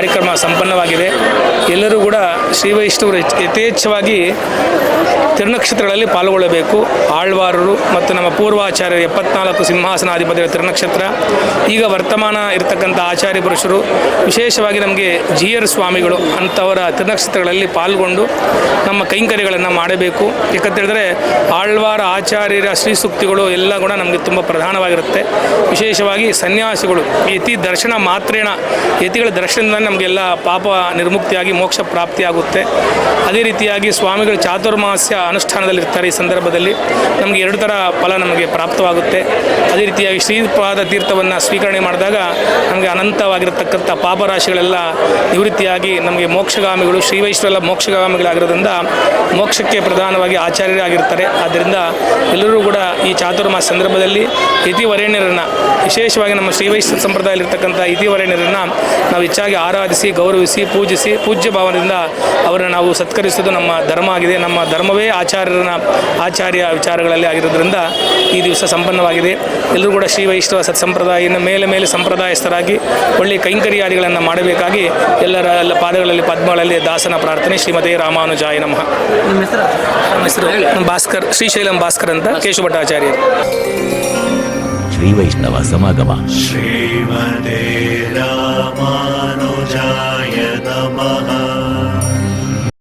ಕಾರ್ಯಕ್ರಮ ಸಂಪನ್ನವಾಗಿದೆ. ಎಲ್ಲರೂ ಕೂಡ ಶ್ರೀ ವೈಷ್ಣವರು ಯಥ್- ಯಥೇಚ್ಛವಾಗಿ ತಿರುನಕ್ಷತ್ರಗಳಲ್ಲಿ ಪಾಲ್ಗೊಳ್ಳಬೇಕು. ಆಳ್ವಾರರು ಮತ್ತು ನಮ್ಮ ಪೂರ್ವಾಚಾರ್ಯರು ಎಪ್ಪತ್ನಾಲ್ಕು ಸಿಂಹಾಸನಾಧಿಪತಿಯ ತಿರುನಕ್ಷತ್ರ. ಈಗ ವರ್ತಮಾನ ಇರತಕ್ಕಂಥ ಆಚಾರ್ಯ ಪುರುಷರು, ವಿಶೇಷವಾಗಿ ನಮಗೆ ಜಿ ಆರ್ ಸ್ವಾಮಿಗಳು ಅಂಥವರ ತಿರುನಕ್ಷತ್ರಗಳಲ್ಲಿ ಪಾಲ್ಗೊಂಡು ನಮ್ಮ ಕೈಂಕರ್ಯಗಳನ್ನು ಮಾಡಬೇಕು. ಯಾಕಂತೇಳಿದ್ರೆ ಆಳ್ವಾರ ಆಚಾರ್ಯರ ಶ್ರೀ ಸೂಕ್ತಿಗಳು ಎಲ್ಲ ಕೂಡ ನಮಗೆ ತುಂಬ ಪ್ರಧಾನವಾಗಿರುತ್ತೆ. ವಿಶೇಷವಾಗಿ ಸನ್ಯಾಸಿಗಳು, ಯತಿ ದರ್ಶನ ಮಾತ್ರೇಣ, ಯತಿಗಳ ದರ್ಶನದಿಂದ ನಮಗೆಲ್ಲ ಪಾಪ ನಿರ್ಮುಕ್ತಿಯಾಗಿ ಮೋಕ್ಷ ಪ್ರಾಪ್ತಿಯಾಗುತ್ತೆ ಅದೇ ರೀತಿಯಾಗಿ ಸ್ವಾಮಿಗಳು ಚಾತುರ್ಮಾಸ್ಯ ಅನುಷ್ಠಾನದಲ್ಲಿರ್ತಾರೆ ಈ ಸಂದರ್ಭದಲ್ಲಿ. ನಮಗೆ ಎರಡು ಥರ ಫಲ ನಮಗೆ ಪ್ರಾಪ್ತವಾಗುತ್ತೆ. ಅದೇ ರೀತಿಯಾಗಿ ಶ್ರೀಪಾದ ತೀರ್ಥವನ್ನು ಸ್ವೀಕರಣೆ ಮಾಡಿದಾಗ ನಮಗೆ ಅನಂತವಾಗಿರತಕ್ಕಂಥ ಪಾಪರಾಶಿಗಳೆಲ್ಲ ನಿವೃತ್ತಿಯಾಗಿ ನಮಗೆ ಮೋಕ್ಷಗಾಮಿಗಳು, ಶ್ರೀ ವೈಷ್ಣವೆಲ್ಲ ಮೋಕ್ಷಗಾಮಿಗಳಾಗಿರೋದ್ರಿಂದ ಮೋಕ್ಷಕ್ಕೆ ಪ್ರಧಾನವಾಗಿ ಆಚಾರ್ಯರಾಗಿರ್ತಾರೆ ಆದ್ದರಿಂದ ಎಲ್ಲರೂ ಕೂಡ ಈ ಚಾತುರ್ಮಾಸ ಸಂದರ್ಭದಲ್ಲಿ ಇತಿವರೇಣ್ಯರನ್ನು, ವಿಶೇಷವಾಗಿ ನಮ್ಮ ಶ್ರೀ ವೈಷ್ಣವ ಸಂಪ್ರದಾಯದಲ್ಲಿರ್ತಕ್ಕಂಥ ಇತಿವರೇಣ್ಯರನ್ನು ನಾವು ಹೆಚ್ಚಾಗಿ ಆರಾಧಿಸಿ ಗೌರವಿಸಿ ಪೂಜಿಸಿ, ಪೂಜ್ಯ ಭಾವನೆಯಿಂದ ಅವರನ್ನು ನಾವು ಸತ್ಕರಿಸೋದು ನಮ್ಮ ಧರ್ಮ ಆಗಿದೆ. ನಮ್ಮ ಧರ್ಮವೇ ಆಚಾರ್ಯರನ್ನ ಆಚಾರ್ಯ ವಿಚಾರಗಳಲ್ಲಿ ಆಗಿರೋದ್ರಿಂದ ಈ ದಿವಸ ಸಂಪನ್ನವಾಗಿದೆ. ಎಲ್ಲರೂ ಕೂಡ ಶ್ರೀ ವೈಷ್ಣವ ಸತ್ ಸಂಪ್ರದಾಯ ಮೇಲೆ ಮೇಲೆ ಸಂಪ್ರದಾಯಸ್ಥರಾಗಿ ಒಳ್ಳೆಯ ಕೈಂಕರ್ಯಾದಿಗಳನ್ನು ಮಾಡಬೇಕಾಗಿ ಎಲ್ಲರ ಎಲ್ಲ ಪಾದಗಳಲ್ಲಿ ಪದ್ಮಗಳಲ್ಲಿ ದಾಸನ ಪ್ರಾರ್ಥನೆ ಶ್ರೀಮತಿ ರಾಮಾನುಜಾಯ ನಮಃ. ಹೆಸರು? ಭಾಸ್ಕರ್ ಶ್ರೀಶೈಲಂ ಭಾಸ್ಕರ್ ಅಂತ ಕೇಶಭಟ್ಟಾಚಾರ್ಯರು ಶ್ರೀ ವೈಷ್ಣವ ಸಮಾಗಮ. ಶ್ರೀಮದೇ ರಾಮಾನುಜಾಯ ನಮಃ.